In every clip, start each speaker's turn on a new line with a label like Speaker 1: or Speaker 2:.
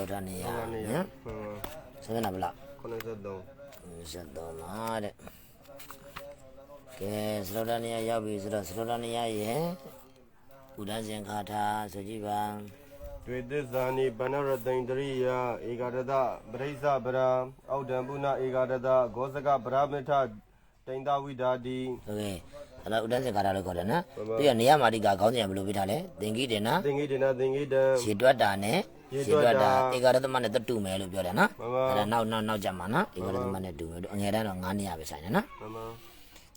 Speaker 1: စ
Speaker 2: ရောဒနေရဟုတ်
Speaker 1: ပါနေနော်
Speaker 2: ဟုတ်
Speaker 1: ဆက်နာဘလား
Speaker 2: 93
Speaker 1: ဆက်တော့မှာတဲ့ကဲစရောဒနေရရောက်ပြီဆိုတော့စရောဒနေရရဲ့ဥဒန်းစင်ခါထာဆိုကြည့်ပါ
Speaker 2: တွေ့သစ္စာနိဗန္နရတိန်တရိယဧကရတပရိစ္ဆဗရာအောက်တံပုဏဧကရတဂောဇကဗရာမိထတိန်တဝိဒါတိ
Speaker 1: ဟုတ်ကဲ့ အဲ့တော့ဥဒန်းစင်ခါထာလို့ခေါ်တယ်နော်
Speaker 2: မှန်ပါ
Speaker 1: ပြီးတော့နေရမာတိကခေါင်းစဉ်ကဘယ်လိုပြထားလဲသင်္ကိတေန
Speaker 2: သင်္ကိတေနသင်္ကိတံ
Speaker 1: ရေတွက်တာနဲ့
Speaker 2: ရေတွက်တာ
Speaker 1: ဧကရသမနဲ့တတူမယ်လို့ပြောတယ်နော်
Speaker 2: မှန်ပါ
Speaker 1: အဲ့ဒါနောက်နောက်နောက်ကြမှာနော်ဧကရသမနဲ့တူမယ်တို့အငယ်တန်းတော့9နေရပဲဆိုင်တယ်နော်
Speaker 2: မမ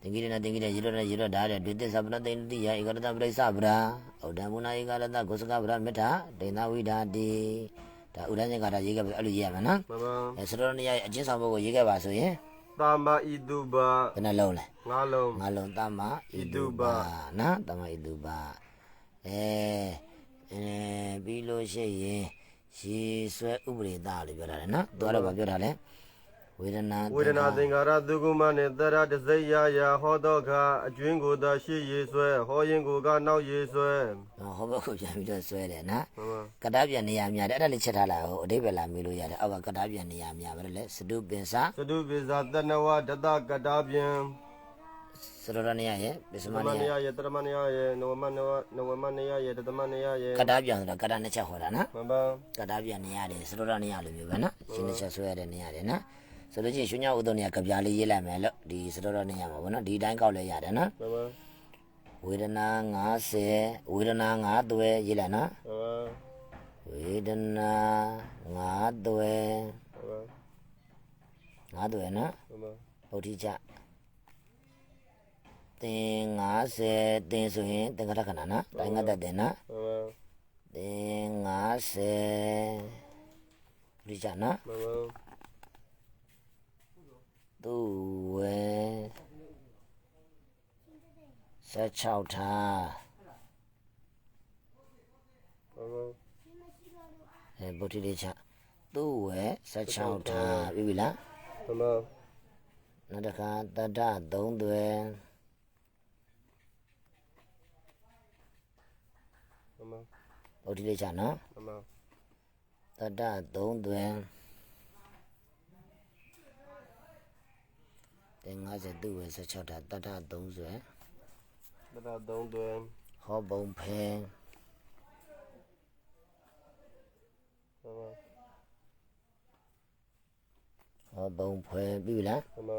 Speaker 1: သင်္ကိရနဲ့သင်္ကိရရေတော့နဲ့ရေတော့ဒါတဲ့ဒွိသစ္စာပနသိန္တိယဧကရတပရိစ္ဆဗရာဩဒံဘုနာဧကရတဂုစကဗရာမေတ္တာဒိဋ္ဌဝိဒာတိဒါဥဒန်းစင်ခါထာရေးခဲ့ပြီအဲ့လိုရေးရမယ်နော်
Speaker 2: မမ
Speaker 1: အဲစရောနေရရဲ့အချင်းဆောင်ဘုတ်ကိုရေးခဲ့ပါဆိုရင်
Speaker 2: တာမဣတုပ
Speaker 1: ဘယ်နှလုံးလဲ
Speaker 2: ငါလုံး
Speaker 1: ငါလုံးတမဣတုပနော်တမဣတုပအဲအဲပြီးလို့ရှိရင်ရေဆွဲဥပရိသလို့ပြောတာလေနော်သူကတော့ဗာပြောတာလေ ဝေဒနာ
Speaker 2: ဝေဒနာသင်္ခါရသုကုမနှင့်တရတစိယယာဟောတော့ခအကျွင်းကိုသာရှိရေဆွဲဟောရင်ကိုကနောက်ရေဆွဲ
Speaker 1: ဟောဘက်ကိုပြန်ပြီးတော့ဆွဲတယ်နော်
Speaker 2: မမ
Speaker 1: ကတားပြန်နေရများတယ်အဲ့ဒါလေးချက်ထားလိုက်ဟိုအတိပ္ပယ်လာမေးလို့ရတယ်အောက်ကကတားပြန်နေရများပဲလေစတုပင်စာ
Speaker 2: သတုပိဇာတဏဝဒတကတာပြန်
Speaker 1: စရရနေရရဲ့ပစ္စမ
Speaker 2: သမ
Speaker 1: နေ
Speaker 2: ဏ
Speaker 1: ရ
Speaker 2: ယယေတရမဏယယေနဝမနဝနဝမနယယေတသမဏယယေ
Speaker 1: ကတားပြန်ဆိုတာကတားနှစ်ချက်ဟောတာနော်
Speaker 2: မမ
Speaker 1: ကတားပြန်နေရတယ်စရရနေရလိုမျိုးပဲနော်ရှင်းတစ်ချက်ဆွဲရတဲ့နေရတယ်နော် ဆိုလို့ချင်းရွှေညဥဒ္ဒနေရကပြားလေးရေးလိုက်မယ်လို့ဒီစရရနေရမှာပေါ့နော်ဒီတိုင်းကောက်လဲရတယ်နော်
Speaker 2: မမ
Speaker 1: ဝေဒနာ90ဝေဒနာ9သွဲရေးလိုက်နော်
Speaker 2: မမ
Speaker 1: ဝေဒနာ9သွဲ
Speaker 2: မမ
Speaker 1: 9သွဲနော်
Speaker 2: မမ
Speaker 1: ဗုဒ္ဓချတင်90တင်ဆိုရင်သင်္ကတခဏနော်တိုင်းငတ်တတ်တယ်နော်
Speaker 2: မမ
Speaker 1: တင်90ဗုဒ္ဓချနော်
Speaker 2: မမ
Speaker 1: သူဝဲ16ထား
Speaker 2: မမ
Speaker 1: အဲဗုဒ္ဓလေးချသူဝဲ16ထားပြီပြီလား
Speaker 2: မမ
Speaker 1: နောက်တစ်ခါတတ္တ3သွဲ
Speaker 2: မမ
Speaker 1: ဗုဒ္ဓလေးချနော်
Speaker 2: မမ
Speaker 1: တတ္တ3သွဲ တင်90သူဝဲ16ထားတတ္တ3သွဲ
Speaker 2: တရသုံးတွဲ
Speaker 1: ဟောဘုံဖဲ
Speaker 2: မမ
Speaker 1: ဟောဘုံဖဲပြီပြီလား
Speaker 2: မမ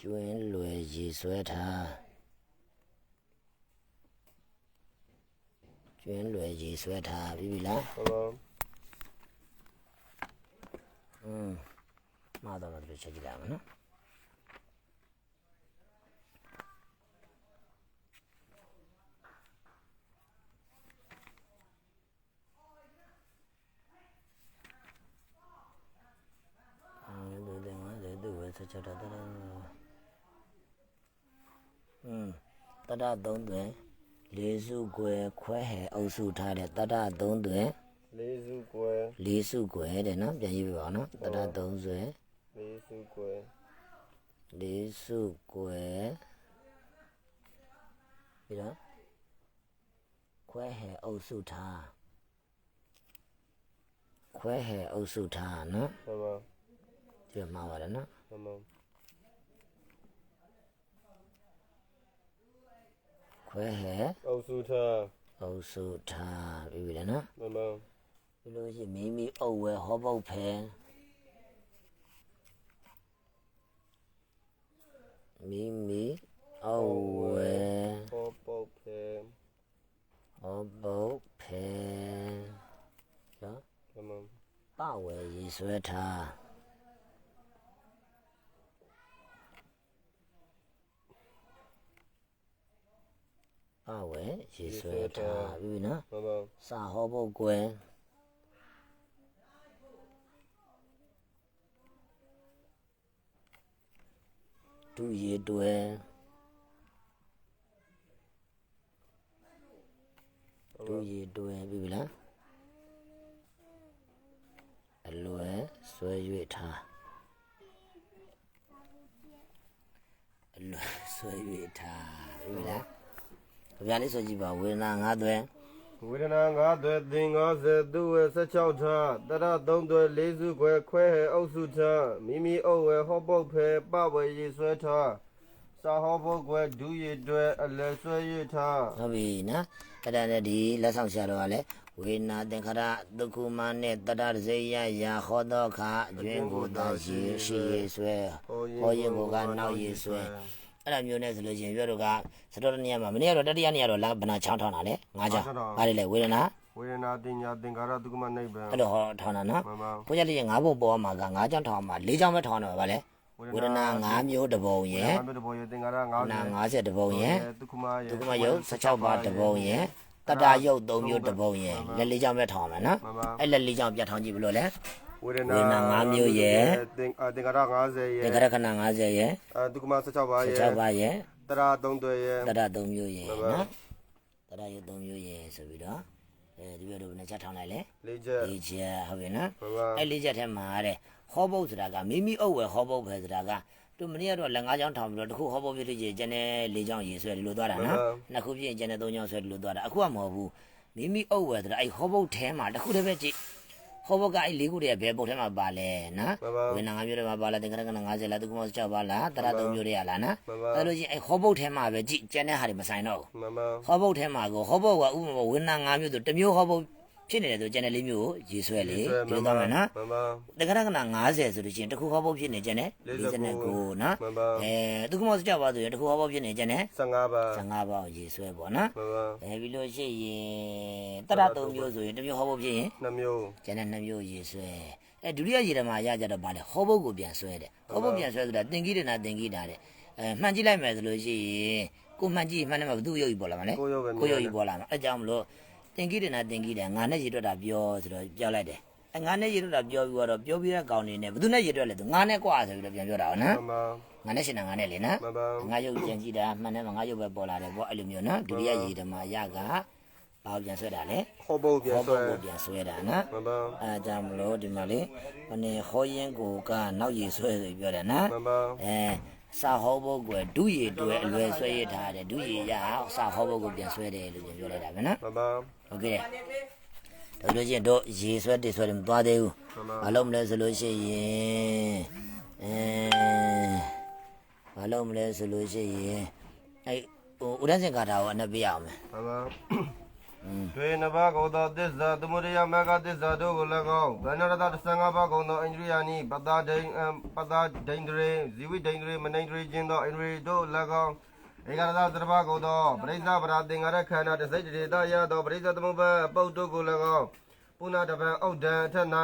Speaker 1: ကျွင်းလွယ်ရေဆွဲထား ကျွင်းလွယ်ရေဆွဲထားပြီပြီလား
Speaker 2: မမ
Speaker 1: อืมမှားတော့တော့ချက်ကြည့် လိုက်အောင်နော်အဲ့ဒီတဲ့ငါတဲ့သူဝယ်ချက်ချက်တာတဲ့อืมတတသုံးတွင်လေးစုကွယ်ခွဲဟဲအုပ်စုထားတဲ့တတသုံးတွင်
Speaker 2: လေးစုကွယ်
Speaker 1: လေးစုကွယ်တဲ့နော်ပြန်ရေးပြပါအောင်နော်တတသုံးဆွဲ
Speaker 2: လေးစုကွယ်
Speaker 1: လေးစုကွယ်ပြီးတော့ခွဲဟဲအုပ်စုထားခွဲဟဲအုပ်စုထားနော်
Speaker 2: မမ
Speaker 1: ဒီမှာမှာပါတယ်နော်
Speaker 2: မမ
Speaker 1: ခွဲဟဲ
Speaker 2: အုပ်စုထား
Speaker 1: အုပ်စုထားပြီးပြီလေနော်
Speaker 2: မမ
Speaker 1: ပြီး ပြီးလို့ရှိမိမိအုပ်ဝဲဟောပုတ်ဖဲမိမိအုပ်ဝဲ
Speaker 2: ဟောပုတ်ဖဲ
Speaker 1: ဟောပုတ်ဖဲနော်ပဝဲရေဆွဲထားအဝဲရေဆွဲထားပြီနော်စာဟောပုတ်ကွယ် ဒုရေတွယ်ဒုရေတွယ်ပြီဗလားအလွယ်ဆွဲ၍ထားအလွယ်ဆွဲ၍ထားပြီဗလားဗျာလေးဆိုကြည့်ပါဝေဒနာငါးသွဲ
Speaker 2: ဝေဒနာ၅သွဲသင်္50သူဝဲ16ထားတရ3သွဲ4စုခွဲခွဲဟဲအုပ်စုထားမိမိအုပ်ဝဲဟောပုတ်ဖဲပဝဲရေဆွဲထားစာဟောပုတ်ကွဲဒူးရတွဲအလဲဆွဲရထား
Speaker 1: ဟုတ်ပြီနော်အဲ့ဒါနဲ့ဒီလက်ဆောင်ဆရာတော်ကလည်းဝေဒနာသင်္ခါရဒုက္ခမနဲ့တတရဇေယရာဟောတော့ခအကျွင်းကိုသာရှိရှိရေဆွဲဟောရင်ကိုကနောက်ရေဆွဲ အဲ့ဒါမျိုးနဲ့ဆိုလို့ရှိရင်ပြောတော့ကစတော်တနေရာမှာမနေ့ကတော့တတိယနေရာတော့လာဘနာချောင်းထောင်းတာလေငါးချောင်းဘာလဲလဲဝေဒနာ
Speaker 2: ဝေဒနာတင်ညာသင်္ခါရဒုက္ခမနိဗ္ဗာန်
Speaker 1: အဲ့လိုဟောထောင်းတာနော်
Speaker 2: မှန်ပါ
Speaker 1: ဘုရားလေးငါးဘုံပေါ်မှာကငါးချောင်းထောင်းမှာ၄ချောင်းပဲထောင်းတော့ဗာလဲဝေဒနာ၅မျိုးတစ်ပုံရဲ့
Speaker 2: ဘာလို့တဘောရသင်္ခါရ
Speaker 1: နာ
Speaker 2: 50
Speaker 1: 50တစ်ပုံရဲ့
Speaker 2: ဒုက္ခမရ
Speaker 1: ဒုက္ခမယုတ်16ပါးတစ်ပုံရဲ့တတယုတ်3မျိုးတစ်ပုံရဲ့လက်လေးချောင်းပဲထောင်းမယ်နော်
Speaker 2: မှန်ပါ
Speaker 1: အဲ့လက်လေးချောင်းပြတ်ထောင်းကြည့်ဘလို့လဲ
Speaker 2: ဝေဒ
Speaker 1: ဝေဒနာ၅မျိုးရယ်
Speaker 2: သင်သင်္ခါရ50ရ
Speaker 1: သင်္ခရခဏ50ရဲ့
Speaker 2: အဲဒုက္ခမ16ပါးရ
Speaker 1: 16ပါးရဲ့
Speaker 2: တရာ3သွဲရ
Speaker 1: တရ3မျိုးရဲ့
Speaker 2: မှန်ပါ
Speaker 1: နော်တရယုတ်3မျိုးရဲ့ဆိုပြီးတော့အဲဒီဘက်တော့ဘယ်နှချက်ထောင်းလိုက်လဲ
Speaker 2: လေးချက်
Speaker 1: ၄ချက်ဟုတ်ပြီနော်
Speaker 2: မှန်ပါ
Speaker 1: အဲ့၄ချက်ထဲမှာတဲ့ဟောဘုတ်ဆိုတာကမိမိအုပ်ဝယ်ဟောဘုတ်ပဲဆိုတာကသူမနေ့ကတော့လက်၅ချောင်းထောင်ပြီးတော့တစ်ခုဟောဘုတ်ပြည့်လို့ကျကျန်တဲ့၄ချောင်းရေဆွဲတယ်လို့သွားတာနော်နှစ်ခုပြည့်ကျန်တဲ့၃ချောင်းဆွဲတယ်လို့သွားတာအခုကမဟုတ်ဘူးမိမိအုပ်ဝယ်ဆိုတာအဲ့ဟောဘုတ်ထဲမှာတစ်ခုတည်းပဲကြည့် ဟောဘုတ်ကအဲ့၄ခုတည်းဘယ်ဘုတ်ထဲမှာပါလဲနော်
Speaker 2: မှန်ပါ
Speaker 1: ဝေနာငါမျိုးတွေမှာပါလားသင်္ကရကန50လားသူကမ6ပါလားတရ3မျိုးတွေရလားနော်
Speaker 2: မှန်ပါ
Speaker 1: အဲ့လိုချင်းအဲ့ဟောဘုတ်ထဲမှာပဲကြည့်ကျန်တဲ့ဟာတွေမဆိုင်တော့ဘူး
Speaker 2: မှန်ပါ
Speaker 1: ဟောဘုတ်ထဲမှာကိုဟောဘုတ်ကဥပမာဝေနာ5မျိုးဆိုတစ်မျိုးဟောဘုတ် ဖြစ်နေတယ်ဆိုကျန်တဲ့၄မျိုးကိုရေဆွဲလေဒီလိုသွားမယ်နော်
Speaker 2: မှန်ပါ
Speaker 1: တက္ကရာကနာ90ဆိုလို့ရှိရင်တစ်ခုဟောဘုတ်ဖြစ်နေကျန်တယ်49နော်
Speaker 2: မှန်ပါ
Speaker 1: အဲသူကမစကြပါဆိုရင်တစ်ခုဟောဘုတ်ဖြစ်နေကျန်တယ်
Speaker 2: 15ပါး
Speaker 1: 15ပေါက်ရေဆွဲပေါ့နော်
Speaker 2: မှန်ပါ
Speaker 1: အဲပြီးလို့ရှိရင်တရ3မျိုးဆိုရင်တစ်မျိုးဟောဘုတ်ဖြစ်ရင်
Speaker 2: 2မျိုး
Speaker 1: ကျန်တဲ့2မျိုးရေဆွဲအဲဒုတိယရေဓမ္မရကြတော့ဗာလေဟောဘုတ်ကိုပြန်ဆွဲတယ်ဟောဘုတ်ပြန်ဆွဲဆိုတာသင်္ကိတနာသင်္ကိတာတဲ့အဲမှန်ကြည့်လိုက်မယ်ဆိုလို့ရှိရင်ကိုမှန်ကြည့်မှန်တယ်မှာဘသူရုပ်ကြီးပေါ်လာမှာလဲ
Speaker 2: ကိုရုပ်ပဲ
Speaker 1: ကိုရုပ်ကြီးပေါ်လာမှာအဲကြောင့်မလို့ သင်္ကိတနာသင်္ကိတာငါနဲ့ရေတွက်တာပြောဆိုတော့ပြောလိုက်တယ်အဲငါနဲ့ရေတွက်တာပြောပြီးတော့ပြောပြီးတဲ့ကောင်နေနဲ့ဘသူနဲ့ရေတွက်လဲသူငါနဲ့ကွာဆိုပြီးတော့ပြန်ပြောတာဟုတ်နော်
Speaker 2: မှန်ပါ
Speaker 1: ငါနဲ့ရှင်တာငါနဲ့လေနော်
Speaker 2: မှန်ပါ
Speaker 1: ငါရုပ်ပြန်ကြည့်တာမှန်တယ်မှာငါရုပ်ပဲပေါ်လာတယ်ပေါ့အဲ့လိုမျိုးနော်ဒုတိယရေဓမ္မရကဘာကိုပြန်ဆွဲတာလဲ
Speaker 2: ဟောပုတ်ပြန်
Speaker 1: ဟော
Speaker 2: ဆွဲ
Speaker 1: ဘုတ်ကိုပြန်ဆွဲတာနော်
Speaker 2: မှန်ပါ
Speaker 1: အဲဒါကြောင့်မလို့ဒီမှာလေဟိုနေဟောရင်ကိုကနောက်ရည်ဆွဲဆိုပြီးပြောတယ်နော်
Speaker 2: မှန်ပါ
Speaker 1: အဲစာဟောဘုတ်ကွယ်ဒုရည်တွဲအလွယ်ဆွဲရထားတယ်ဒုရည်ရစာဟောဘုတ်ကိုပြန်ဆွဲတယ်လို့ပြန်ပြောလိုက်တာပဲနော်
Speaker 2: မှန်ပါ
Speaker 1: ဟုတ်ကဲ့တော်လို့ရှိရင်တော့ရေဆွဲတေဆွဲတယ်မသွားသေးဘူး
Speaker 2: မ
Speaker 1: လုပ်မလဲဆိုလို့ရှိရင်အဲမလုပ်မလဲဆိုလို့ရှိရင်အဲဟိုဥဒန်းစင်ကာတာကိုအနှက်ပြရအောင်မယ်
Speaker 2: မှန်ပါတွင်နဘာကောသောတစ္ဆာသမုဒယမကတစ္ဆာတို့ကို၎င်းဗန္နရတ35ပါးကောသောအိန္ဒြိယနိပတာဒိန်ပတာဒိန်ဒရေဇီဝိဒိန်ဒရေမနိန်ဒရေကျင်းသောအိန္ဒြိတို့၎င်း ဧကရသတ္တဘာကုသောပရိစ္ဆဗရာသင်္ကာရခန္ဓာတစိတ်တေတရသောပရိစ္ဆသမုပ္ပအပုတ်တို့ကို၎င်းပုဏ္ဏတပံအောက်တံအထက်၌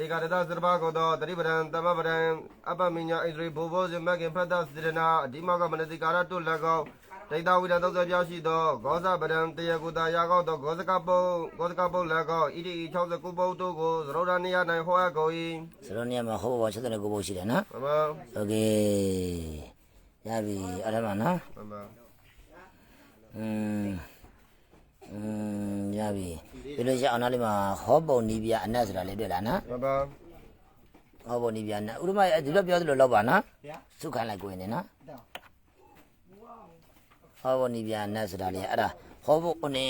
Speaker 2: ဧကရသတ္တဘာကုသောတတိပဒံတမပဒံအပမိညာဣန္ဒြေဘောဘောဇမကင်ဖတ်တစေတနာအဒီမောကမနတိကာရတို့၎င်းဒိဋ္ဌဝိဒသောပြရှိသောဂောဇပဒံတယကုတာရာကောသောဂောဇကပုဂောဇကပု၎င်းဣတိ69ပုတို့ကိုသရောဒနိယ၌ဟောအပ်ကုန်၏
Speaker 1: သရောနိယမှာဟောပါ69ပုရှိတယ်နော်ဟုတ်ပါ Okay ရပြီအဲ့ဒါမှနော်
Speaker 2: မမ
Speaker 1: อืมอืมရပြီဒီလိုရအောင်နောက်လေးမှာဟောပုံနီးပြအနက်ဆိုတာလေးတွေ့လားနော်
Speaker 2: မမ
Speaker 1: ဟောပုံနီးပြအနက်ဥဒ္ဓမဒီလိုပြောသလိုလောက်ပါနော်စုခိုင်းလိုက်ကိုယ်နေနော်ဟောပုံနီးပြအနက်ဆိုတာလေးအဲ့ဒါဟောပုံနေ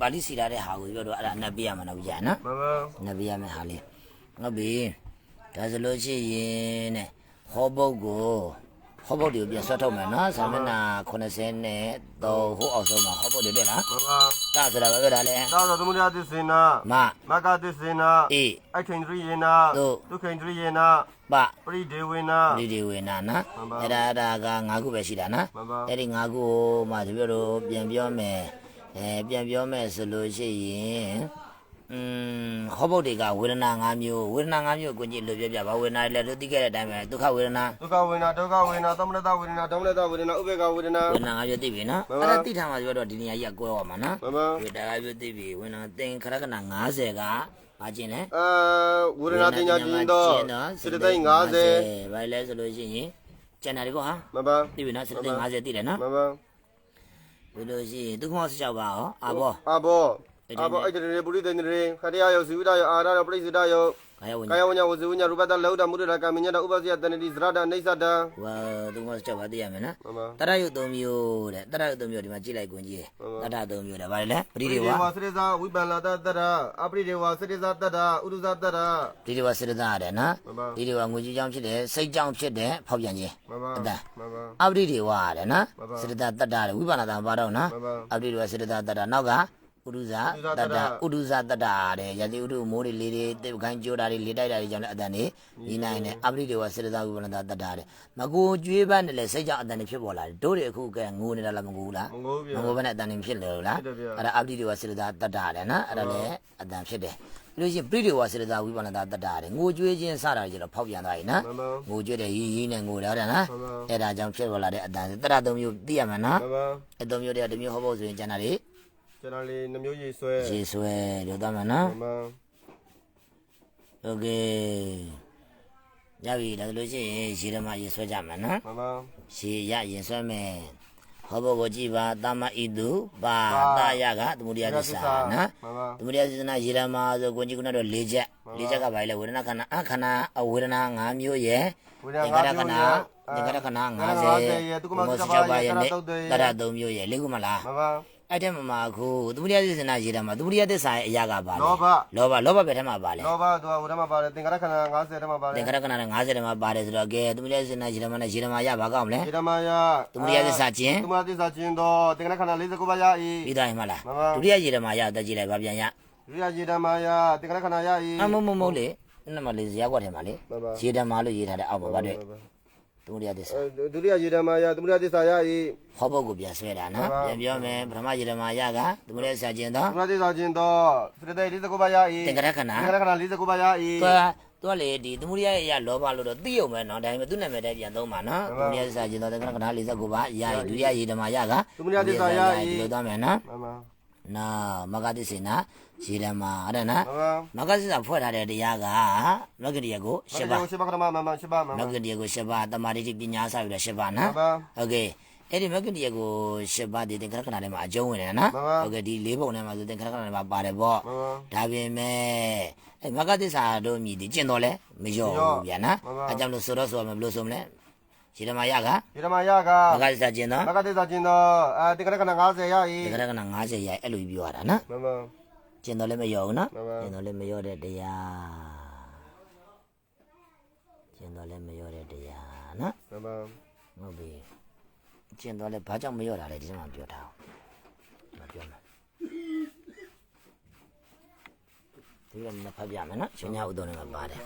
Speaker 1: ပါဠိစီလာတဲ့ဟာကိုပြောတော့အဲ့ဒါအနက်ပြရမှာနော်ကြာနော်
Speaker 2: မမ
Speaker 1: နဗီရမယ့်ဟာလေးဟုတ်ပြီဒါဆိုလို့ရှိရင်တဲ့ဟောဘုတ်ကို ဟောဘုတ်တွေကိုပြန်ဆွတ်ထုတ်မယ်နော်ဆာမနာ80နဲ့3ဟိုအောက်ဆုံးမှာဟောဘုတ်တွေတွေ့လား
Speaker 2: မမ
Speaker 1: ဒါဆိုတာပဲပြောတာလေ
Speaker 2: သာသောသမုဒယသစ္စေနာ
Speaker 1: မ
Speaker 2: မဂ္ဂသစ္စေနာ
Speaker 1: အေး
Speaker 2: အခိန္ဒြိယေနာ
Speaker 1: တို့
Speaker 2: ဒုခိန္ဒြိယေနာ
Speaker 1: ပ
Speaker 2: ပရိဒေဝေနာ
Speaker 1: ဒီဒီဝေနာနော်
Speaker 2: မှန်ပါ
Speaker 1: အဲ့ဒါအဲ့ဒါက၅ခုပဲရှိတာနော်
Speaker 2: မှန်ပါ
Speaker 1: အဲ့ဒီ၅ခုကိုမှတပြည့်တော့ပြန်ပြောမယ်အဲပြန်ပြောမယ်ဆိုလို့ရှိရင် อืมဟောဘုတ်တွေကဝေဒနာ၅မျိုးဝေဒနာ၅မျိုးကိုကြည့်လို့ပြောပြပါဝေဒနာတွေလည်းတို့သိခဲ့တဲ့အတိုင်းပဲဒုက္ခဝေဒနာ
Speaker 2: ဒုက္ခဝေဒနာဒုက္ခဝေဒနာသမဏတဝေဒနာဒုမနတဝေဒနာဥပေက္ခဝေဒနာ
Speaker 1: ဝေဒနာ၅မျိုးသိပြီနော်
Speaker 2: မှန်ပါ
Speaker 1: အဲ့ဒါသိထားမှပြောတော့ဒီနေရာကြီးကကွဲသွားမှာနော်
Speaker 2: မှန်ပါ
Speaker 1: ဝေဒနာ၅မျိုးသိပြီဝေဒနာသင်္ခရကနာ90ကဘာကျင်လဲ
Speaker 2: အဲဝေဒနာတင်ညာကျင်တော့စေတသိက်50
Speaker 1: ဘာလဲဆိုလို့ရှိရင်ကျန်တာတွေကဟာ
Speaker 2: မှန်ပါ
Speaker 1: သိပြီနော်စေတသိက်50သိတယ်နော်
Speaker 2: မှန်ပါ
Speaker 1: ဘယ်လိုရှိရင်ဒုက္ခမော16ပါဟောအာဘော
Speaker 2: အာဘော အာဘောအိတ်တရေပုရိသေနရေခရိယယောဇီဝိတယောအာရယောပရိစ္ဆေတယော
Speaker 1: ကာယဝိ
Speaker 2: ကာ
Speaker 1: ညာ
Speaker 2: ယဝညဝဇီဝညရူပတလောဒမုဒရကမညတဥပစီယတနတိဇရဒနေသတ
Speaker 1: ဝါဒုက္ခမော16ပါသိရမယ်နော်
Speaker 2: မှန်ပါ
Speaker 1: တရယုတ်3မျိုးတဲ့တရယုတ်3မျိုးဒီမှာကြည့်လိုက်ကွန်ကြီးတတ3မျိုးတဲ့ဗါလဲပရိဒေဝ
Speaker 2: ဝစရိဇာဝိပန္လာတတရအပရိဒေဝစရိဇာတတဥဒုဇာတတ
Speaker 1: ပရိဒေဝစေတသာတဲ့နော်
Speaker 2: မှန်ပါ
Speaker 1: ပရိဒေဝငွေကြီးကြောင့်ဖြစ်တယ်စိတ်ကြောင့်ဖြစ်တယ်ဖောက်ပြန်ခြင်း
Speaker 2: မှန်ပါ
Speaker 1: အတန်
Speaker 2: မှန်ပါ
Speaker 1: အပရိဒေဝတဲ့နော်
Speaker 2: မှန်ပါ
Speaker 1: စေတသာတတတဲ့ဝိပါဏတာဘာတော့နော်
Speaker 2: မှန်ပါ
Speaker 1: အပရိဒေဝစေတသာတတနောက်က ဥဒုဇာတတဥဒုဇာတတတဲ့ယတိဥဒုမိုးတွေလေးတွေတေခိုင်းကြိုးတာတွေလေးတိုက်တာတွေကြောင့်လည်းအတန်နေညီနိုင်တယ်အပရိဒေဝစေတသာဝိပါဏတာတတတဲ့မကိုကျွေးပန်းတယ်လေစိတ်ကြောင့်အတန်တွေဖြစ်ပေါ်လာတယ်တို့တွေအခုကဲငိုနေတာလားမငိုဘူးလား
Speaker 2: မငိုးပြ
Speaker 1: မငိုဘဲနဲ့အတန်နေဖြစ်နေလို့လား
Speaker 2: ဖြစ်တယ်ဗျ
Speaker 1: အဲ့ဒါအပရိဒေဝစေတသာတတတယ်နော်အဲ့ဒါလည်းအတန်ဖြစ်တယ်ပြီးလို့ရှိရင်ပရိဒေဝစေတသာဝိပါဏတာတတတယ်ငိုကြွေးခြင်းစတာတွေကျတော့ဖောက်ပြန်သွားပြီနော်
Speaker 2: မှန်ပါ
Speaker 1: ငိုကြွေးတယ်ရီရီနဲ့ငိုတယ်ဟုတ်တယ်နော်
Speaker 2: မှန်ပါ
Speaker 1: အဲ့ဒါကြောင့်ဖြစ်ပေါ်လာတဲ့အတန်တရသုံးမျိုးသိရမှာနော်
Speaker 2: မှန်ပါ
Speaker 1: အဲ့သုံးမျိုးတည်းတစ်မျိုးဟောဖို့ဆိုရင်ကျန်တာတွေ
Speaker 2: ကျွန်တော်လေးနှမျိုးရည်ဆွဲ
Speaker 1: ရေဆွဲလို့သွားမှာနော်
Speaker 2: မှန်ပါ
Speaker 1: โอเคရပြီဒါဆိုလို့ရှိရင်ရေဓမ္မရေဆွဲကြမှာနော်
Speaker 2: မှန်ပါ
Speaker 1: ရေရရင်ဆွဲမယ်ဟောဖို့ကိုကြည့်ပါတမဣတုပါတာယကသမုဒိယသစ္စာနော်
Speaker 2: မှန်ပါ
Speaker 1: သမုဒိယသစ္စာရေဓမ္မဆိုကိုကြီးကတော့၄ချက်၄ချက်ကဘာလဲဝေဒနာခန္ဓာအခန္ဓာအဝေဒနာ၅မျိုးရဲ့
Speaker 2: ဝိ
Speaker 1: သင်္ ညာ ခ
Speaker 2: ဉ်
Speaker 1: ရ
Speaker 2: က
Speaker 1: ခ
Speaker 2: နာ
Speaker 1: ဏသင်္ခရခဏ50
Speaker 2: ရဲ့သူကမ
Speaker 1: ဘုံ
Speaker 2: စ
Speaker 1: စ
Speaker 2: ပါ
Speaker 1: ကြော း ပါ
Speaker 2: ရဲ့
Speaker 1: ရဲ့
Speaker 2: က
Speaker 1: နဲ့
Speaker 2: နာတုတ်တယ်
Speaker 1: တရသုံးမျိုးရဲ့လေးခုမလား
Speaker 2: မှန်ပါ
Speaker 1: အဲ့တဲ့မှာအခုသမုဒိယသစ္စာရေဓမ္မသမုဒိယသစ္စာရဲ့အရာကဘာလဲ
Speaker 2: လောဘ
Speaker 1: လောဘလောဘပဲထဲမှာပါလဲ
Speaker 2: လောဘသူကဝိဓမပါတယ်သင်္ခါရခန္ဓာ50ဓမ္မပါတ
Speaker 1: သ
Speaker 2: ယ်
Speaker 1: င်္ခရခဏနဲ့50ထဲမှာပါတယ်ဆိုတော့ကဲသမုဒိယသစ္စာရေဓမ္မနဲ့ရေဓမ္မရဘာကောင်းမလဲ
Speaker 2: ဒီဓမ္မယ
Speaker 1: သမုဒိယသစ္စာကျင်
Speaker 2: သမုဒိယသစ္စာကျင်တော့သင်္ခါရခန္ဓာ49ပါးရ၏
Speaker 1: ပြီးသားရင်မလား
Speaker 2: မှန်ပါ
Speaker 1: ဒုတိယရေဓမ္မရတက်ကြည့်လိုက်ပါပြန်ရ
Speaker 2: ဒုတိယရေဓမ္မယသင်္ခါရခန္ဓာရ၏
Speaker 1: အမမမမလေနမလေးဇာကွက်ထဲမှာလေ
Speaker 2: မှန်ပါ
Speaker 1: ရေဓမ္မလို့ရေးထားတဲ့အောက်မှာဗတ်တဲ့ သမုဒိယသစ္စာ
Speaker 2: ဒုတိယရေဓမ္မယသမုဒိယသစ္စာရ၏
Speaker 1: ဟောပုတ်ကိုပြန်ဆွဲတာနော်
Speaker 2: မှန်ပါ
Speaker 1: ပြန်ပြောမယ်ပထမရေဓမ္မရကသမုဒိယသစ္စာကျင်တော့
Speaker 2: သမုဒိယသစ္စာကျင်တော့သတ္တေ49ပါးရ
Speaker 1: သင်္ခရခဏ
Speaker 2: သင်္ခါရခန္ဓာ49ပါးရ
Speaker 1: သူ၏ကသူကလေဒီသမုဒိယရဲ့အရာလောဘလို့တော့သိရုံပဲနော်ဒါပေမဲ့သူ့နာမည်တည်းပြန်သုံးပါနော်သမုဒိယသစ္စာကျင်တော့သင်္ခရခဏ49ပါးရရဒုတိယရေဓမ္မရက
Speaker 2: သမုဒိယသစ္စာရ
Speaker 1: ဒီ၏လိုသွားမယ်နော်
Speaker 2: မှန်ပါ
Speaker 1: နာမဂ္ဂသစ္စေနာရေလမအဲ့ဒါနာ
Speaker 2: မ
Speaker 1: ဂ္ဂသစ္စာဖွဲ့ထားတဲ့တရားကမဂ္ဂရိယကို၈ပါး
Speaker 2: ၈ပါးကမ္မမ၈ပါးမ
Speaker 1: ဂ္ဂရိယကို၈ပါးတမာတိပညာစာယူတဲ့၈ပါးနာဟုတ်ကဲ့အဲ့ဒီမဂ္ဂရိယကို၈ပါးဒီသင်္ခါရခဏထဲမှာအကျုံးဝင်တယ်နော်ဟုတ်ကဲ့ဒီ၄ပုံထဲမှာဆိုသင်္ခါရခဏထဲမှာပါတယ်ပေါ့ဒါပေမဲ့အဲ့မဂ္ဂသစ္စာတို့မြည်ဒီကျင့်တော့လဲမလျော့ဘူးဗျာနော်အကြောင်းလို့ဆိုတော့ဆိုရမယ်ဘယ်လိုဆိုမလဲ ခြေဓမ္မယက
Speaker 2: ရေဓမ္မယက
Speaker 1: မဂ္ဂသစ္စာကျင့်တော်
Speaker 2: မကတိသာကျင်တော့အဲသင်္ခါရခန္ဓာ50ရ
Speaker 1: သင်္ခ၏ရခဏ90ရိုက်အဲ့လိုပြောရတာနော်
Speaker 2: မှန်ပါ
Speaker 1: ကျင့်တော်လည်းမလျော့ဘူးနော်
Speaker 2: မှန်ပါ
Speaker 1: ကျင့်တော်လည်းမလျော့တဲ့တရားကျင့်တော်လည်းမလျော့တဲ့တရားနော်
Speaker 2: မှန်ပါ
Speaker 1: ဟုတ်ပြီကျင့်တော်လည်းဘာကြောင့်မလျော့တာလဲဒီမှာပြောထားအောင်မပြောမယ်ဒီကနေ့ဖတ်ပြမယ်နော်ရှင်ညာဥဒ္ဒောနဲ့မှာပါတယ်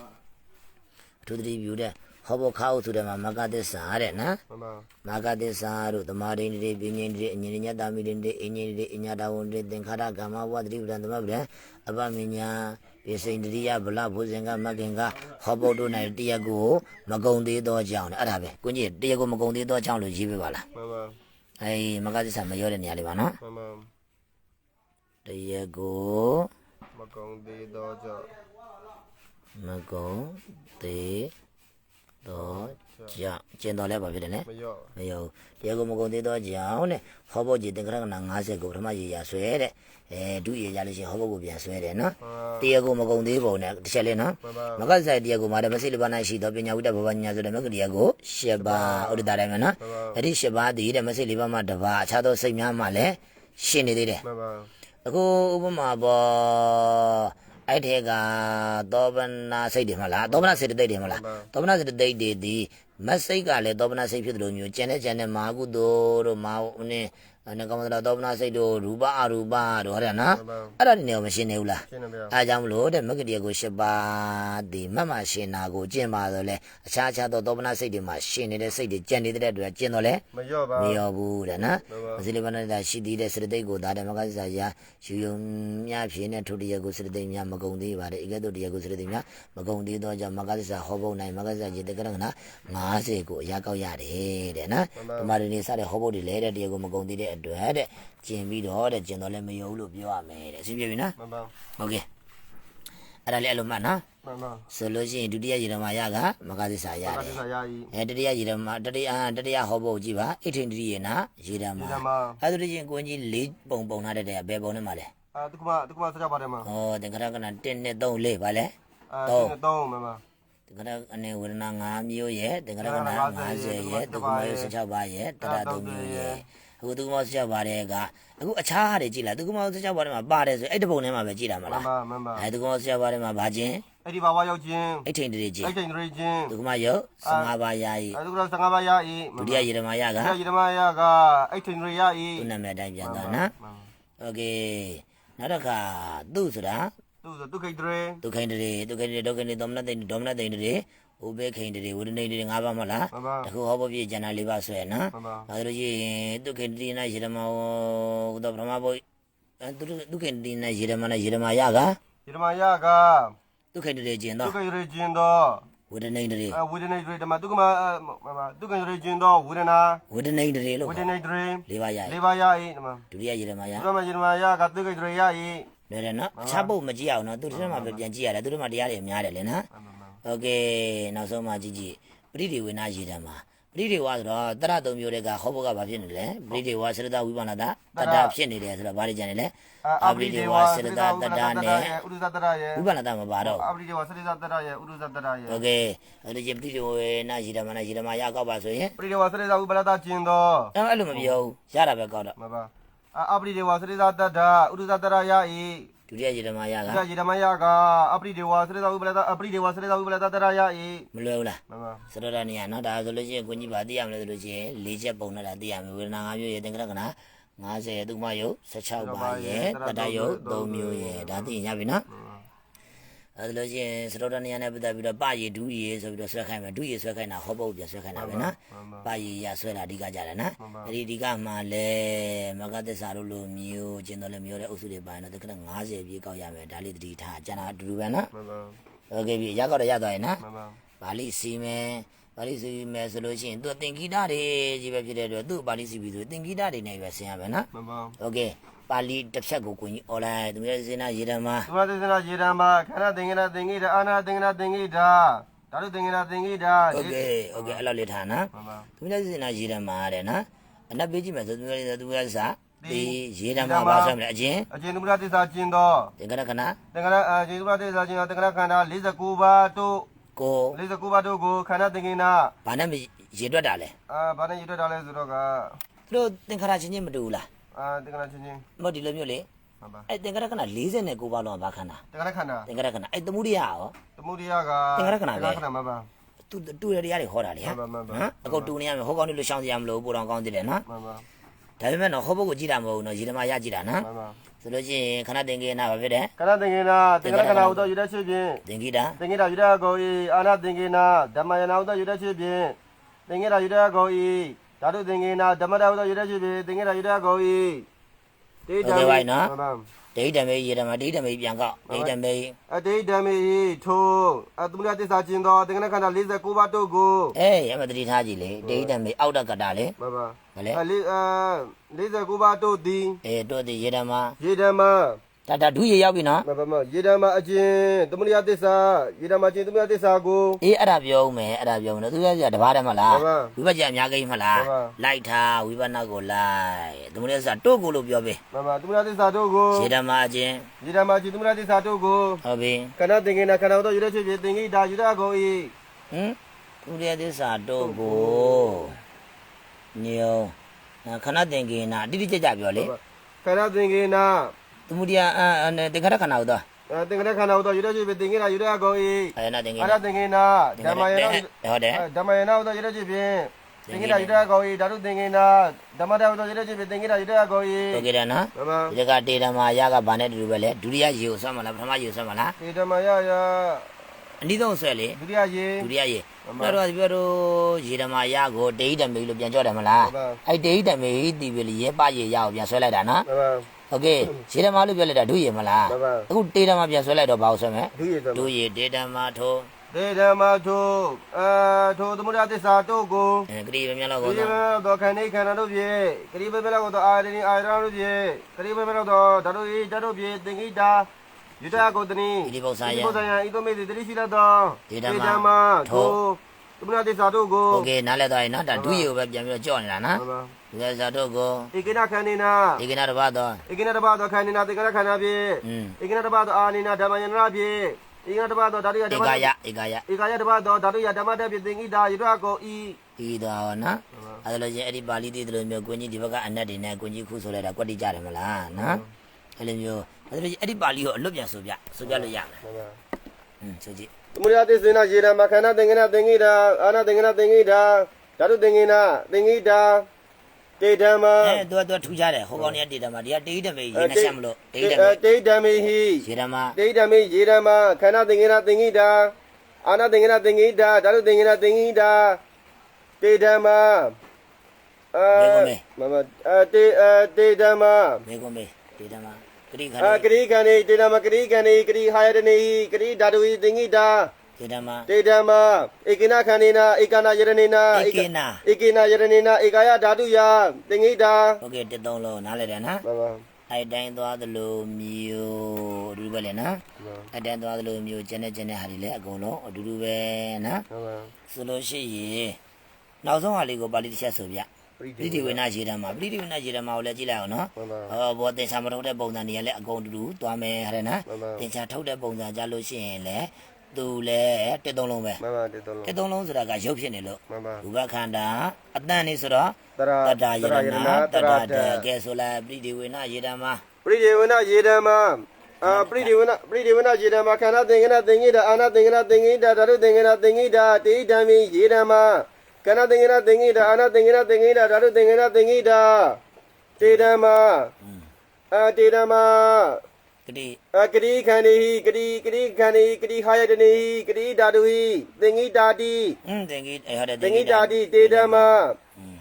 Speaker 1: အထူးသတိပြုတဲ့ ဟောဘောခါဟုဆိုတဲ့မှာမကသစ္စာတဲ့နော်
Speaker 2: မှန်ပါ
Speaker 1: မာဂသစ္စာတို့သမာဓိန္တိပညာန္တိအဉ္ဇညတမိန္တိအဉ္ဇညတိအညာတဝန္တိသင်္ခါရကမ္မဝတ္တိပဒံသမဗရံအပမညာပိစိန္ဒရိယဗလဘုဇင်ကမကင်ကဟောဘုဒ္ဓ၌တရားကိုမကုံသေးသောကြောင့်အဲ့ဒါပဲကိုကြီးတရားကိုမကုံသေးသောကြောင့်လို့ရေးပေးပါလား
Speaker 2: မှန်ပါ
Speaker 1: အဲမဂ္ဂသစ္စာမရောတဲ့နေရာလေးပါနော်
Speaker 2: မှန်ပါ
Speaker 1: တရားကို
Speaker 2: မကုံသေးတော့ကြောင့်
Speaker 1: မကုံသေး သောကြောင့်ကျင်တော်လဲပါဖြစ်တယ်နော်
Speaker 2: မရော့
Speaker 1: မယုံတရားကိုမကုန်သေးတော့ကြောင်းတဲ့ဟောဖို့ကြည်တင်္ကရကနာ90ကိုပထမရေရဆွဲတဲ့အဲဒုရေရလို့ရှိရင်ဟောဖို့ကိုပြန်ဆွဲတယ်နော်
Speaker 2: မှန်ပါ
Speaker 1: တရားကိုမကုန်သေးပုံနဲ့တစ်ချက်လေးနော်
Speaker 2: မှန်ပါ
Speaker 1: မကဆိုင်တရားကိုမာရမစိလဘနာရှိသောပညာဝိတ္တဘဝညာဆိုတဲ့မဂ္ဂတရားကိုရှစ်ပါးဥဒ္ဒတာတိုင်းမှာနော်အဲ့ဒီရှစ်ပါးတည်တဲ့မစိလဘမှာတစ်ပါးအခြားသောစိတ်များမှလည်းရှင်းနေသေးတယ်
Speaker 2: မှန်ပါ
Speaker 1: အခုဥပမာပေါ် အဲ့ထဲကသောဗနာစိတ်တွေမလားသောဗနာစိတ်တွေတွေမလားသောဗနာစိတ်တွေတွေဒီမစိတ်ကလည်းသောဗနာစိတ်ဖြစ်တယ်လို့မျိုးကျန်တဲ့ကျန်တဲ့မာကုသိုလ်တို့မာဦးနင်း နကမသရသောပနာစိတ်တို့ရူပအရူပတို့ဟုတ်တယ်နော်
Speaker 2: မှန်ပါ
Speaker 1: အဲ့ဒါတွေနေမရှင်းနေဘူးလား
Speaker 2: ရှင်းတယ်ဗျာ
Speaker 1: အဲကြောင့်မလို့တဲ့မဂ္ဂတိယကို၈ပါးဒီမတ်မရှင်းတာကိုကျင့်ပါတော့လေအခြားအခြားသောသောပနာစိတ်တွေမှာရှင်းနေတဲ့စိတ်တွေကြံနေတဲ့အတွက်ကျင့်တော့လေ
Speaker 2: မလျော့ပါ
Speaker 1: မရောဘူးတဲ့နော်
Speaker 2: မှန်ပါ
Speaker 1: မစိလိပနတာရှိသေးတဲ့စရတိတ်ကိုဒါတဲ့မဂ္ဂသစာရာယူယုံမြဖြင့်နဲ့ထုတရကိုစရတိတ်များမကုံသေးပါတဲ့ဧကတုတရကိုစရတိတ်များမကုံသေးတော့ကြောင့်မဂ္ဂသစာဟောဖို့နိုင်မဂ္ဂသစာရေတက္ကရကနာ90ကိုအရာကောက်ရတယ်တဲ့နော်ဒီမှာဒီနေ့စတဲ့ဟောဖို့တွေလဲတဲ့တရားကိုမကုံသေးတဲ့အတွက်တဲ့ကျင်ပြီးတော့တဲ့ကျင်တော့လည်းမယုံလို့ပြောရမယ်တဲ့အစီပြပြီနော်
Speaker 2: မှန်ပါ
Speaker 1: ဟုတ်ကဲ့အဲ့ဒါလေးအဲ့လိုမှတ်နော်
Speaker 2: မှန်ပါ
Speaker 1: ဆိုလို့ရှိရင်ဒုတိယရေဓမ္မယကမဂ္ဂသစာရ
Speaker 2: ဘာ
Speaker 1: တ
Speaker 2: တိ
Speaker 1: ယ်
Speaker 2: စာယာယီ
Speaker 1: အဲတတိယရေဓမ္မတတိယတတိယဟောဖို့ကြည့်ပါအိဋ္ဌိန္ဒိယေနရေဓမ္မ
Speaker 2: ဒီမှာ
Speaker 1: အဲ့ဒါတည်းချင်းကိုကြီးလေးပုံပုံထားတဲ့တဲ့ဘယ်ပုံနဲ့မှလဲ
Speaker 2: အာတကမတကမစကြပါတယ်မှာ
Speaker 1: ဩသင်္ခရကနာ1 2 3 4ပါလဲ
Speaker 2: အာတင်းတော့မှန်ပါ
Speaker 1: သင်္ခရအနေဝေဒနာ5မျိုးရဲ့သင်္ခရကနာ50ရဲ့ဒုက္ခမယော16ပါးရဲ့တရ3မျိုးရဲ့ အခုဒုက္ခမယော16ပါးတဲ့ကအခုအခြားဟာတွေကြည့်လားဒုက္ခမယော16ပါးထဲမှာပါတယ်ဆိုအဲ့ဒီပုံထဲမှာပဲကြည့်တာမ
Speaker 2: မှ
Speaker 1: လား
Speaker 2: န်ပါမှန်ပါ
Speaker 1: အဲဒုက္ခမယော16ပါးထဲမှာဘာချင်း
Speaker 2: အဲ့ဒီဘာဝရောက်ခြင်း
Speaker 1: အိဋ္ဌိန္ဒိယေချင်း
Speaker 2: အဲ့တိုင်းရခြင်း
Speaker 1: ဒုက္ခမယော15ပါးယာယီ
Speaker 2: အဲ့ဒါက15ပါးယာယီ
Speaker 1: ဒုတိယရေဓမ္မယက
Speaker 2: ဒုတိယယဓမ္မယာကအဲ့တိုင်းရယာယီ
Speaker 1: သူ့နာမည်အတိုင်းပြန်သွားနော်โอเคနောက်တစ်ခါသူ့ဆိုတာ
Speaker 2: သူဒုက္ခိတရေ
Speaker 1: ဒုက္ခိန္ဒရေဒုက္ခိန္ဒရေဒုက္ခိန္ဒရေဒေါမနတိန်ဒေါမနတိန်တွေ ဥပေခိန္ဒရေဝိဒနိန္ဒရေ၅ပါးမဟုတ်လား
Speaker 2: မှန်ပါ
Speaker 1: တခုဟောဖို့ပြည့်ကျန်တာ၄ပါးဆွဲနော်
Speaker 2: မှန်ပါ
Speaker 1: ဒါဆိုရင်ဒုက္ခိန္ဒရေနာရေဓမ္မဝတော့ဗြဟ္မဘုအဲဒုက္ခိန္ဒရေနာရေဓမ္မနာရေဓမ္မယက
Speaker 2: ယဓမ္မယာက
Speaker 1: ဒုက္ခိန္ဒရေကျင်
Speaker 2: ဒု
Speaker 1: တော့
Speaker 2: က္ခိရခြင်းတော့
Speaker 1: ဝိဒနိန္ဒရေ
Speaker 2: ဝေဒနေတွေဓမ္မဒုက္ခမမှန်ပါဒုက္ခိရခြင်းတော့ဝေဒနာ
Speaker 1: ဝိဒနိန္ဒရေလို့
Speaker 2: ဝေဒ
Speaker 1: ခေါ်
Speaker 2: နေတွေ
Speaker 1: ၄ပါးယ
Speaker 2: လေးပါးယာယီဓမ္မ
Speaker 1: ဒုတိယရေဓမ္မယ
Speaker 2: ဓမ္မယဓမ္မယာကဒုက္ခိရယာယီ
Speaker 1: လွယ်တယ်နော်အခြားပုတ်မကြည့်အောင်နော်သူတို့ထဲမှာပဲပြန်ကြည့်ရတယ်သူတို့မှာတရားတွေများတယ်လေနော်
Speaker 2: ဟုတ်ကဲ့နော
Speaker 1: က်ဆုံးမှကြည့်ကြည့်ပရိဒေဝေနရေတံမှာပရိဒေဝဆိုတော့တရသုံးမျိုးတွေကဟောဘကဘာဖြစ်နေလဲပရိဒေဝဆရတဝိပါဏတာတတဖြစ်နေတယ်ဆိုတော့ဘာတွေကြံနေလဲ
Speaker 2: အပရိဒေဝ
Speaker 1: ဆရတတတနဲ့
Speaker 2: ဥဒ္ဒတရရဲ့
Speaker 1: ဝိပါဏတာမပါတော့
Speaker 2: အပရိဒေဝဆရတတရရဲ့ဥဒ္ဒတရရဲ့
Speaker 1: ဟုတ်ကဲ့အဲ့ဒီပရိဒေဝနရေတမနရေတမရကောက်ပါဆိုရင်
Speaker 2: ပရိဒေဝဆရတဝိပါဏတာကျင်တော့
Speaker 1: အဲ့လိုမပြောဘူးရတာပဲကောက်တော့
Speaker 2: မပါအပရိဒေဝဆရတတတဥဒ္ဒတရရဲ့
Speaker 1: ဒုတိယရေဓမ္မာရက
Speaker 2: ဒီဓမ္မယာကအပရိဒေဝစရိဇဥပလတအပရိဒေဝစရိဇဥပလတတရယာယီ
Speaker 1: မလွယ်ဘူးလား
Speaker 2: မပါ
Speaker 1: စရတနေရနော်ဒါဆိုလို့ရှိရင်ကိုကြီးပါသိရမလဲဆိုလို့ရှိရင်၄ချက်ပုံနဲ့တာသိရမယ်ဝေဒနာ၅မျိုးရဲ့သင်္ကရကနာ90ရဲ့ဒုက္ခမယုတ်16ပါးရဲ့တတ္တယုတ်3မျိုးရဲ့ဒါသိရင်ရပြီနော် အဲဒါလို့ရှိရင်စတောတနေရနဲ့ပတ်သက်ပြီးတော့ပရည်ဒူးရည်ဆိုပြီးတော့ဆွဲခိုင်းမယ်ဒူးရည်ဆွဲခိုင်းတာဟောပုတ်ပြန်ဆွဲခိုင်းတာပဲနော်ပရည်ရဆွဲတာအဓိကကြတယ်နော်အဲဒီအဓိကမှလည်းမဂ္ဂသစ္စာတို့လိုမျိုးကျင်တော်လည်းမျိုးတဲ့အုပ်စုတွေပိုင်းတော့တက္ကရာ90ပြည့်ကောက်ရမယ်ဒါလေးတတိထားကျန်တာအတူတူပဲနော်
Speaker 2: မပါ
Speaker 1: โอเคပြီရကောက်တော့ရသွားရင်နော်
Speaker 2: မပါ
Speaker 1: ပါဠိစီမယ်ပါဠိစီမယ်ဆိုလို့ရှိရင်သူသင်္ကိတတွေကြီးပဲဖြစ်တဲ့အတွက်သူ့ပါဠိစီပြီဆိုသင်္ကိတတွေနဲ့ပဲဆင်ရမယ်နော်
Speaker 2: မပါ
Speaker 1: โอเค ပါဠိတစ်ဖြတ်ကိုကိုကြီးអော်လိုက်သူရဲ့စေနာရေဓမ္မ
Speaker 2: သုမသစ္စနာယေဓမ္မခန္ဓာသင်္ကေတသင်္ကေတအာနာသင်္ကေတသင်္ကေတဓာတုသင်္ကေတသင်္ကေတ
Speaker 1: โอเคโอเคအဲ့လိုလေးထားနော်
Speaker 2: မပါ
Speaker 1: သူများစေနာရေဓမ္မတဲ့နော်အနက်ပေးကြည့်မယ်ဆိုသူများသူများစာဒီရေဓမ္မပါဆိုမယ်အချင်း
Speaker 2: အကျဉ်သူမရသစ္စာကျင်တော့
Speaker 1: သင်္ကရကနာ
Speaker 2: သင်္ကေတအကျဉ်သူမရသစ္စာကျင်တော့သင်္ကေတခန္ဓာ49ပါးတို့
Speaker 1: ကို
Speaker 2: 49ပါးတို့ကိုခန္ဓာသင်္ကေတ
Speaker 1: ဘာနဲ့ရေတွက်တာလဲ
Speaker 2: အာဘာနဲ့ရတွေ့တာလဲဆိုတော့က
Speaker 1: သူတို့သင်္ခါရချင်းချင်းမတူဘူးလား
Speaker 2: အာသင်္ကေတချင်းချင်း
Speaker 1: မဟုတ်ဒီလိုမျိုးလေ
Speaker 2: မပါ
Speaker 1: အဲ့သင်္ခါရကနာ49ပါးလုံးဘာခန္ဓာ
Speaker 2: သင်္ကေတခန္ဓာ
Speaker 1: သင်္ခါရကနာအဲ့သမှုရိယရော
Speaker 2: သမုဒိယက
Speaker 1: သင်္ကေတခန္ဓာပဲ
Speaker 2: သင်္ကေတခန္ဓာမပါ
Speaker 1: တူတူရတရားတွေဟောတာလေဟာ
Speaker 2: မှန်ပါမှန်ပါ
Speaker 1: ဟမ်အခုတူနေရမယ်ဟောကောင်းနေလို့ရှောင်းစရာမလိုဘူးပိုတော်ကောင်းသေးတယ်နော်
Speaker 2: မပါ
Speaker 1: ဒါပေမဲ့တော့ဟောဘုတ်ကိုကြည့်တာမဟုတ်ဘူးနော်ရေဓမ္မရကြည့်တာနော်
Speaker 2: မပါ
Speaker 1: ဆိုလို့ရှိရင်ခဏသင်္ကေနာဘာဖြစ်တယ်
Speaker 2: ခန္ဓာသင်္ကေတသင်္ကေတခန္ဓာဥဒ္ဒရတဲ့ချင်းဖြင့်
Speaker 1: သင်္ကိတာ
Speaker 2: သင်္ကေတယူရကောဤအာနာသင်္ကေနာဓမ္မယနာဥဒ္ဒယူရချင်းဖြင့်သင်္ကေတယူရကောဤ ဓာတုသင်္ကေနာဓမ္မတာဥဒ္ဒယူရချင်းဖြင့်သင်္ကေတယူရကောဤတေတံမှန်ပါ
Speaker 1: ဒိဋ္ဌံမေရေဓမ္မဒိဋ္ဌံမေပြန်ကောက်ဒိဋ္ဌံမေ
Speaker 2: အတေဓမ္မေထိုအသမုဒ္ဒသစ္စာကျင်သောသင်္ကေတခန္ဓာ49ပါးတို့ကို
Speaker 1: အေးရမတတိထားကြည့်လေဒိဋ္ဌံမေအောက်တကတာလေ
Speaker 2: မပါ
Speaker 1: ဗလဲ
Speaker 2: အလေးအာ49ပါးတို့သည်
Speaker 1: အေးတို့ဒီရေဓမ္မ
Speaker 2: ယေဓမ္မ
Speaker 1: ဒါဒါဒုရေရောက်ပြီနော်
Speaker 2: မပါမယေဓမ္မအကျဉ်သမုဒိယသစ္စာယေဓမ္မကျင်သမုဒိယသစ္စာကို
Speaker 1: အေးအဲ့ဒါပြောဦးမယ်အဲ့ဒါပြောဦးမယ်သူကကြတဘာတည်းမလား
Speaker 2: မှန်ပါ
Speaker 1: ဝိပဿနာအများကြီးမလား
Speaker 2: မှန်ပါ
Speaker 1: လိုက်ထားဝိပဿနာကိုလိုက်သမုဒိယစာတို့ကိုလို့ပြောပေး
Speaker 2: မပါသမုဒိယသစ္စာတို့ကို
Speaker 1: ရေဓမ္မအချင်း
Speaker 2: ယေဓမ္မကျင်သမုဒိယသစ္စာတို့ကို
Speaker 1: ဟုတ်ပြီ
Speaker 2: ခန္ဓာသင်္ကေနခန္ဓာတို့ယူရချေဖြင့်သင်္ကိတာယူရကုန်၏
Speaker 1: ဟမ်သမုဒိယသစ္စာတို့ကိုညောခဏသင်္ကေနာတိတိကျကျပြောလေ
Speaker 2: ခန္ဓာသင်္ကေန
Speaker 1: သမုဒိယအအဲသင်္ခါရခဏဟုတ်တော့
Speaker 2: သင်္ကေနခန္ဓာတို့ယူရချေဖြင့်သင်္ကိတာယူရကုန်၏
Speaker 1: အဲနာသင်္ကေ
Speaker 2: အာရ
Speaker 1: နာ
Speaker 2: သင်္ကေနဓမ္မယနာ
Speaker 1: ဟုတ်တယ်
Speaker 2: ဓမ္မယနာတို့ယူရချေဖြင့်သင်္ကိတာယုတကောဤဓာတုသင်္ကိနာဓမ္မတာဝတ္တရจิตသင်္ကိတာယုတကောဤ
Speaker 1: ဟုတ်ကဲ့တယ်နော်
Speaker 2: မမ
Speaker 1: ဒီကတေဓမ္မာယကဘာနဲ့တူတူပဲလေဒုတိယရေကိုဆွဲမလားပထမရေကိုဆွဲမလား
Speaker 2: ဒီဓမ္မယယ
Speaker 1: အနည်းဆုံးဆွဲလေ
Speaker 2: ဒုတိယရေ
Speaker 1: ဒုတိယရေ
Speaker 2: မှန်ပါ
Speaker 1: အဲ့တော့ဒီပြောတော့ရေဓမ္မာယကိုတေဟိတမေလို့ပြန်ကြောက်တယ်မလား
Speaker 2: မှန်ပါ
Speaker 1: အဲ့တေဟိတမေတီပလီရေပရေရကိုပြန်ဆွဲလိုက်တာနော်
Speaker 2: မမ
Speaker 1: โอเคရေဓမ္မာလို့ပြောလိုက်တာဒုရေမလား
Speaker 2: မှန်ပါ
Speaker 1: အခုတေဓမ္မာပြန်ဆွဲလိုက်တော့ဘာကိုဆွဲမလဲ
Speaker 2: ဒုရေသမ
Speaker 1: ဒုရေတေဓမ္မာထိုး
Speaker 2: ဒေဓမ္မထုအာထိုသမုဒ္ဒသစ္စာတို့ကို
Speaker 1: အဲဂရိဗမြတ်လောက်
Speaker 2: ဒီ
Speaker 1: ကို
Speaker 2: ဘ
Speaker 1: တော့
Speaker 2: သောခန္ဓာခန္ဓာတို့ဖြင့်ကတိဘဘလောက်သောအာရဏီအာရဏတို့ဖြင့်ကတိဘဘလောက်သောဓာတုဤဓာတုဖြင့်သင်္ကိတာယုတကိုတနိ
Speaker 1: ဒီပု္ပ္ပာယ
Speaker 2: ဒီပု္ပ္ပာယဤသို့မေတ္တိရှိလသော
Speaker 1: ဒေဓမ္မ
Speaker 2: ဓမ္မ
Speaker 1: ထို
Speaker 2: ထိုသမုဒ္ဒသစ္စာတို့ကို
Speaker 1: โอเคနားလဲသွားရင်နော်ဒါဒုရေကိုပဲပြန်ပြီးတော့ကြောက်နေတာနော်
Speaker 2: မှန် ပ
Speaker 1: ညာဇာတို့ကို
Speaker 2: ဧကိနခန္ဒီနာ
Speaker 1: ဧကိနတပါသော
Speaker 2: ဧကိနတပါသောခန္ဒီနာတေကရခန္ဓာဖြင့်ဧကိနတပါသောအာနိနာဓမ္မယန္တရာဖြင့်ဧကတပါသောဓာတုယဓမ္မဧ
Speaker 1: ကယဧကယ
Speaker 2: ဧကယတပါသောဓာတုယဓမ္မတဖြင့်သင်္ကိတာယရကောဤ
Speaker 1: ဤတော်နော်အဲဒါလို့ရင်အဲ့ဒီပါဠိတိတို့မျိုးကိုကြီးဒီဘက်ကအနတ်တွေနဲ့ကိုကြီးခုဆိုလိုက်တာကွက်တိကြတယ်မလားနော်အဲ့လိုမျိုးအဲဒါလို့အဲ့ဒီပါဠိကိုအလွတ်ပြန်ဆိုပြဆိုပြလို့ရမယ်
Speaker 2: ဟုတ်ပါ
Speaker 1: အင်းဆိုကြည့်
Speaker 2: သမုဒယသစ္စေနရေရမခန္ဓာသင်္ကိနာသင်္ကိတာအာနာသင်္ကိနာသင်္ကိတာဓာတုသင်္ကိနာသင်္ကိတာ တေဓမ္မ
Speaker 1: အဲသူကသူကထူကြတယ်ဟိုကောင်တွေကတေဓမ္မာဒီကတေဟိတမေရေနဲ့ဆက်မလို့တေဟိတမေ
Speaker 2: တေဓမ္မေဟိ
Speaker 1: ရေဓမ္မာ
Speaker 2: တေဓမ္မေယေရမခန္ဓာသင်္ကေနသင်္ကိတာအာနာသင်္ကေနသင်္ကိတာဓာတုသင်္ကေနသင်္ကိတာတေဓမ္မအာမမအတေအတေဓမ္မ
Speaker 1: မေကုံမေတေဓမ္မာဂရိခ
Speaker 2: အာ
Speaker 1: ဏ
Speaker 2: ကရိကံေတေဓမ္မကရိကံေကရိဟာယတနေကရိဓာတုသင်္ကိတာ
Speaker 1: တေဓမ္မ
Speaker 2: တေဓမ္မဧကိနခန္ဒီနာဧကနာယရဏိနာ
Speaker 1: ဧကိနာ
Speaker 2: ဧကိနာယရဏိနာဧကာယဓာတုယသင်္ဂိတာ
Speaker 1: ဟုတ်ကဲ့တစ်သုံးလုံးနားလည်တယ်နော်
Speaker 2: မှန်ပါ
Speaker 1: အဲ့တိုင်းသွားသလိုမျိုးအတူတူပဲလေနော်အဲ့တိုင်းသွားသလိုမျိုးကျန်တဲ့ကျန်တဲ့ဟာတွေလည်းအကုန်လုံးအတူတူပဲနော်ဆိုလို့ရှိရင်နောက်ဆုံးဟာလေးကိုပါဠိတစ်ချက်ဆိုပြပရိဒီဝေနရေဓမ္မပရိဒီဝေနရေဓမ္မကိုလည်းကြည့်လိုက်အောင်နော်ဟောဘောသင်္ချာမထုတ်တဲ့ပုံစံတွေလည်းအကုန်တူတူသွားမယ်ဟဲ့နော်သင်္ချာထုတ်တဲ့ပုံစံကြလို့ရှိရင်လည်း သူလည်းတစ်သုံးလုံးပဲ
Speaker 2: မှန်ပါတေတော်လုံး
Speaker 1: တစ်သုံးလုံးဆိုတာကရုပ်ဖြစ်နေလို့
Speaker 2: မှန်ပါ
Speaker 1: ဘုဘခန္ဓာအတန်နေဆိုတော့
Speaker 2: တရာ
Speaker 1: တတ္တယ
Speaker 2: တ
Speaker 1: ရ
Speaker 2: ရ
Speaker 1: ဏ
Speaker 2: နာ
Speaker 1: တ
Speaker 2: တ
Speaker 1: တ္ရာတ
Speaker 2: တ
Speaker 1: ကဲဆိုလိုက်ပရိတိဝေနရေဓမ္မာ
Speaker 2: ပရိဒေဝနာယေဓမ္မအာပရိဒေဝနာပရိဒေဝနာယေဓမ္မခန္ဓာသင်္ကေနသင်္ကိတာအာနာသင်္ကေနသင်္ကိတာဓာတုသင်္ကေနသင်္ကိတာတေဓမ္မိယေဓမ္မခန္ဓာသင်္ကေနသင်္ကိတာအာနာသင်္ကေနသင်္ကိတာဓာတုသင်္ကေနသင်္ကိတာတေဓမ္မ
Speaker 1: อืม
Speaker 2: အာတေဓမ္မ
Speaker 1: ကတိ
Speaker 2: အကတိခန္ဒီဟိကတိကတိခန္ဒီကတိဟာယတနေဟိကတိဓာတုဟိသင်္ကိတာတိ
Speaker 1: အင်းသင်္ကိအဲဟုတ်တယ်
Speaker 2: သင်္ကိတာတိတေဓမ္မ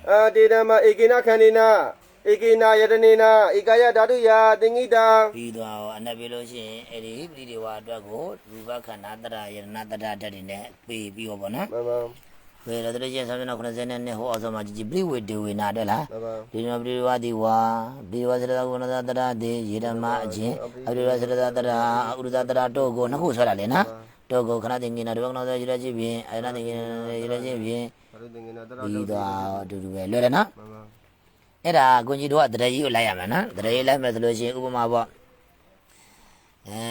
Speaker 2: အာတေဓမ္မဧကိနခန္ဒီနာဧကိနာယတနေနာဧကယဓာတုယာသင်္ကိတာ
Speaker 1: ပြီးသွားအောင်အနပ်ပြလို့ရှိရင်အဲ့ဒီပရိဒေဝအတွက်ကိုရူပခန္ဓာတရယရဏတရဓာတ်တွေနဲ့ပေးပြီးတော့ဗောနော်
Speaker 2: မှန်ပါ
Speaker 1: ဝေရတရကျဆမ်းနာ90နဲ့ဟောအစမှာကြည်ပြိဝေဒေဝေနာတဲ့လား
Speaker 2: ဒီနောပြိ
Speaker 1: ဝတိဝါဒီဝဆရတဝနသတရတေယေရမအချင်းအပြိဝဆရတတရဥရတတရတော့ကိုနှစ်ခုဆွဲတာလေနော်တော့ကိုခဏတင်ငင်နာဒီဘကနာဆိုရရချင်းဖြင့်အရဏတင်ငင်နာရရချင်းဖြင့်
Speaker 2: ဒီတော့
Speaker 1: အတူတူပဲလွယ်တယ်နော်အဲ့ဒါကိုကြီးတို့ကတရကြီးကိုလိုက်ရမယ်နော်တရကြီးလိုက်မယ်ဆိုလို့ရှိရင်ဥပမာပေါ့အဲ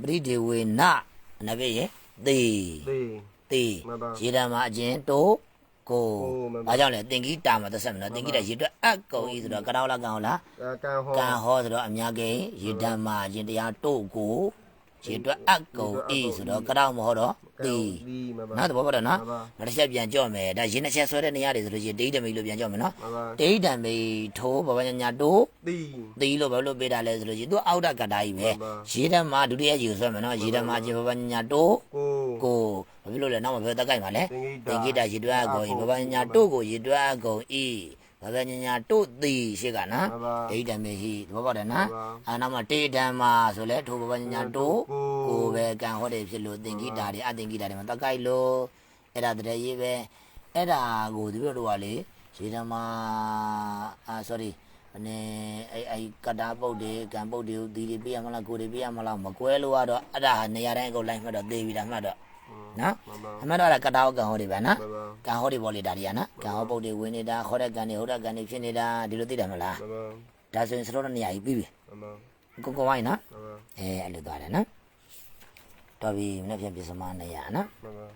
Speaker 1: ပရိဒေဝေနနဘေရေသေ
Speaker 2: သေ
Speaker 1: သေ
Speaker 2: မှန်ပါ
Speaker 1: ရေဓာမှာအကျဉ်တိုးကို
Speaker 2: ကိုမှန်ပါ
Speaker 1: ဘာကြောင့်လဲသင်္ကိတာမှာသက်ဆက်မယ်နော်သင်္ကိတာရေအတွက်အကုံဤဆိုတော့ကရောလားကံဟောလား
Speaker 2: အာကံဟော
Speaker 1: ကံဟောဆိုတော့အများကြီးရေဓာမှာအကျဉ်တရားတိုးကိုရေအတွက်အကုံဤဆိုတော့ကရောမဟောတော့သေ
Speaker 2: ဒီမှန်ပါ
Speaker 1: နော်သဘောပေါက်တယ်နော်
Speaker 2: မှန်ပါ
Speaker 1: နောက်တစ်ချက်ပြန်ကြော့မယ်ဒါရေနှစ်ချက်ဆွဲတဲ့နေရာတွေဆိုလို့ရှိရင်ဒိဋ္ဌမိလို့ပြန်ကြော့မယ်နော်
Speaker 2: မှန်ပါ
Speaker 1: ဒိဋ္ဌမိထိုးဘဝညာညာတိုး
Speaker 2: သီ
Speaker 1: သီလို့ဘာလို့ပေးတာလဲဆိုလို့ရှိရင်သူအောက်တကတာကြီးပဲ
Speaker 2: မှန်ပါ
Speaker 1: ရေဓာမှာဒုတိယရေကိုဆွဲမယ်နော်ရေဓာမှာကျဘဝညာတိုး
Speaker 2: ကို
Speaker 1: ကို ဘာဖြစ်လို့လဲနောက်မှာဘယ်တက်ကိုက်မှာလဲ
Speaker 2: သင်္ကိတာ
Speaker 1: သင်္ကိတာရေတွက်အကုန်ဘဘညာတို့ကိုရေတွက်အကုန်ဤဘဘညာတို့သီရှိကနော်
Speaker 2: မှန်ပါ
Speaker 1: ဒိဋ္ဌမေဟိသဘောပေါက်တယ်နော်
Speaker 2: မှန်ပါ
Speaker 1: အဲနောက်မှာတေဓမ္မာဆိုလဲထိုဘဘညာတို့
Speaker 2: ကို
Speaker 1: ကိုပဲကံဟောတယ်ဖြစ်လို့သင်္ကိတာတွေအသင်္ကိတာတွေမှာတက်ကိုက်လို့အဲ့ဒါတည်းရေးပဲအဲ့ဒါကိုဒီလိုတို့ကလေရေဓမ္မာအာ sorry အနေအဲ့အဲ့ကတာပုတ်တွေကံပုတ်တွေကိုဒီတွေပြရမလားကိုတွေပြရမလားမကွဲလို့ကတော့အဲ့ဒါဟာနေရာတိုင်းအကုန်လိုက်မှတ်တော့သေပြီလားမှတ်တော့ နော်
Speaker 2: မှန်ပါ
Speaker 1: အမှန်တော့အဲ့ဒါကတာဟောကံဟောတွေပဲနော်
Speaker 2: မှန်ပါ
Speaker 1: ကံဟောတွေပေါ်လေဒါတွေကနော်ကံဟောပုတ်တွေဝင်နေတာခေါ်တဲ့ကံတွေဟောတဲ့ကံတွေဖြစ်နေတာဒီလိုသိတယ်မလား
Speaker 2: မှန်ပါ
Speaker 1: ဒါဆိုရင်စတော့တဲ့နေရာကြီးပြီးပြီ
Speaker 2: မှန်ပါ
Speaker 1: ကိုကိုဝိုင်းနော်
Speaker 2: မှန်ပါ
Speaker 1: အဲအဲ့လိုသွားတယ်နော်တော်ပြီမနေ့ပြန်ပြစမနေရနော်
Speaker 2: မှန်ပါ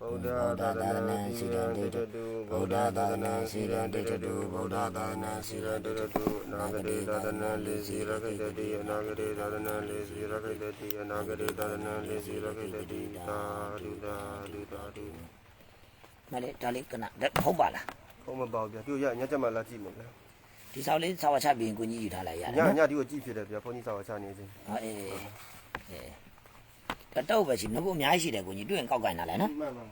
Speaker 2: ဗုဒ္ဓသာသနာစီရတေတတုဗုဒ္ဓသာသနာစီရတေတတုဗုဒ္ဓသာသနာစီရတေတတုနာဂတိသာသနာလေးစီရခိတတိအနာဂတိသာသနာလေးစီရခိတတိအနာဂတိသာသနာလေးစီရခိတတိသာဓုသာဓုသာဓု
Speaker 1: မလေးဒါလေးကနဟုတ်ပါလား
Speaker 2: ဟုတ်မပေါ့ဗျာသူရညချက်မှလာကြည့်မယ်ဗျာ
Speaker 1: ဒီဆောင်လေးစာဝါချပြီးရင်ကိုကြီးယူထားလိုက်ရတယ်
Speaker 2: ညညဒီကိုကြည့်ဖြစ်တယ်ဗျာဘုန်းကြီးစာဝါချနေခြင်း
Speaker 1: ဟုတ်အေးအေး တော့ပဲရှိနဘုအများကြီးရှိတယ်ကိုကြီးတွေ့ရင်ကောက်ကန်တာလဲနော်
Speaker 2: မှန်ပါ